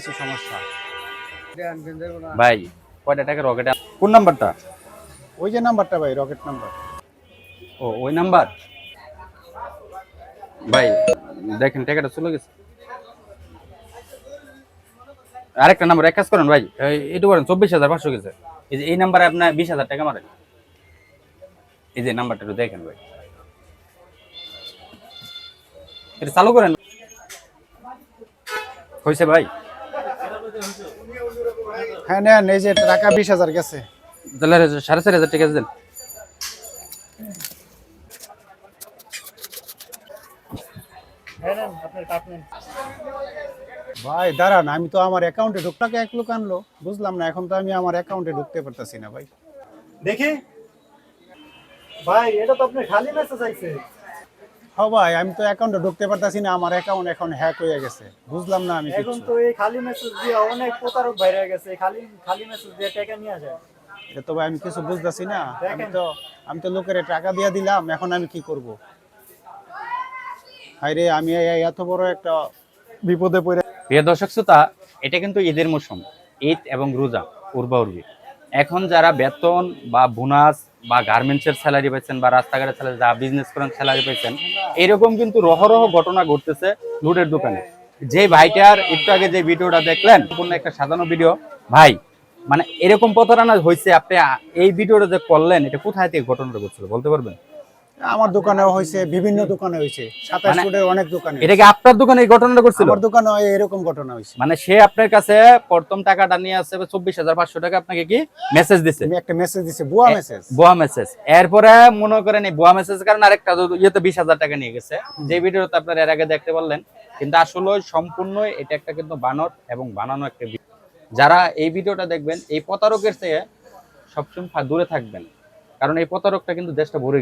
কিছু সমস্যা? ভাই কয়টা টাকা রকেট কোন নাম্বারটা? ওই যে নাম্বারটা ভাই রকেট নাম্বার ও ওই নাম্বার? ভাই দেখেন টাকাটা চলে গেছে। আরেকটা নাম্বার এক কাজ করেন ভাই এইটু করেন চব্বিশ হাজার পাঁচশো গেছে। এই যে এই নাম্বারে আপনার বিশ হাজার টাকা মারেন। এই যে নাম্বারটা একটু দেখেন ভাই। এটা চালু করেন। হয়েছে ভাই। হ্যাঁ নেন এই যে টাকা বিশ হাজার গেছে। তাহলে সাড়ে চার হাজার টাকা দেন। ভাই দাঁড়ান আমি তো আমার অ্যাকাউন্টে ঢুকটাকে এক লোক আনলো। বুঝলাম না এখন তো আমি আমার অ্যাকাউন্টে ঢুকতে পারতাছি না ভাই। দেখি। ভাই এটা তো আপনি খালি মেসেজ আইছে। হ ভাই আমি তো অ্যাকাউন্টে ঢুকতে পারতাছি না আমার অ্যাকাউন্ট এখন হ্যাক হয়ে গেছে। বুঝলাম না আমি এখন কিছু তো এই খালি মেসেজ দিয়ে অনেক প্রতারক বাইরে গেছে খালি খালি মেসেজ দিয়ে টাকা নিয়ে যায়। এটা তো ভাই আমি কিছু বুঝতেছি না। আমি তো আমি তো লোকের টাকা দিয়ে দিলাম এখন আমি কি করব? হাইরে আমি এত বড় একটা বিপদে পড়ে প্রিয় দর্শক শ্রোতা এটা কিন্তু ঈদের মৌসুম ঈদ এবং রোজা উর্বা উর্বি। এখন যারা বেতন বা বোনাস বা গার্মেন্টসের স্যালারি পাইছেন বা রাস্তাঘাটের স্যালারি যা বিজনেস করেন, স্যালারি পাইছেন, এরকম কিন্তু রহরহ ঘটনা ঘটতেছে লুটের দোকানে। যে ভাইটার একটু আগে যে ভিডিওটা দেখলেন, সম্পূর্ণ একটা সাজানো ভিডিও। ভাই মানে এরকম প্রতারণা হয়েছে আপনি এই ভিডিওটা যে করলেন, এটা কোথায় থেকে ঘটনাটা ঘটছিল, বলতে পারবেন? আমার দোকানেও হয়েছে বিভিন্ন দোকানে হয়েছে। সাতাশ মানে ফুটের অনেক দোকানে এটা কি আপনার দোকানে এই ঘটনাটা ঘটছিল? আমার দোকানে এরকম ঘটনা হয়েছে। মানে সে আপনার কাছে প্রথম টাকাটা নিয়ে আসছে চব্বিশ হাজার পাঁচশো টাকা আপনাকে কি মেসেজ দিছে? আমি একটা মেসেজ দিছি বুয়া মেসেজ বুয়া মেসেজ এরপরে মনে করেন এই বুয়া মেসেজ কারণে আরেকটা তো ইয়েতে বিশ হাজার টাকা নিয়ে গেছে। যে ভিডিও ভিডিওতে আপনার এর আগে দেখতে পারলেন কিন্তু আসলে সম্পূর্ণ এটা একটা কিন্তু বানর এবং বানানো একটা ভিডিও। যারা এই ভিডিওটা দেখবেন এই প্রতারকের চেয়ে সবসময় দূরে থাকবেন। কারণ এই প্রতারকটা কিন্তু দেশটা ভরে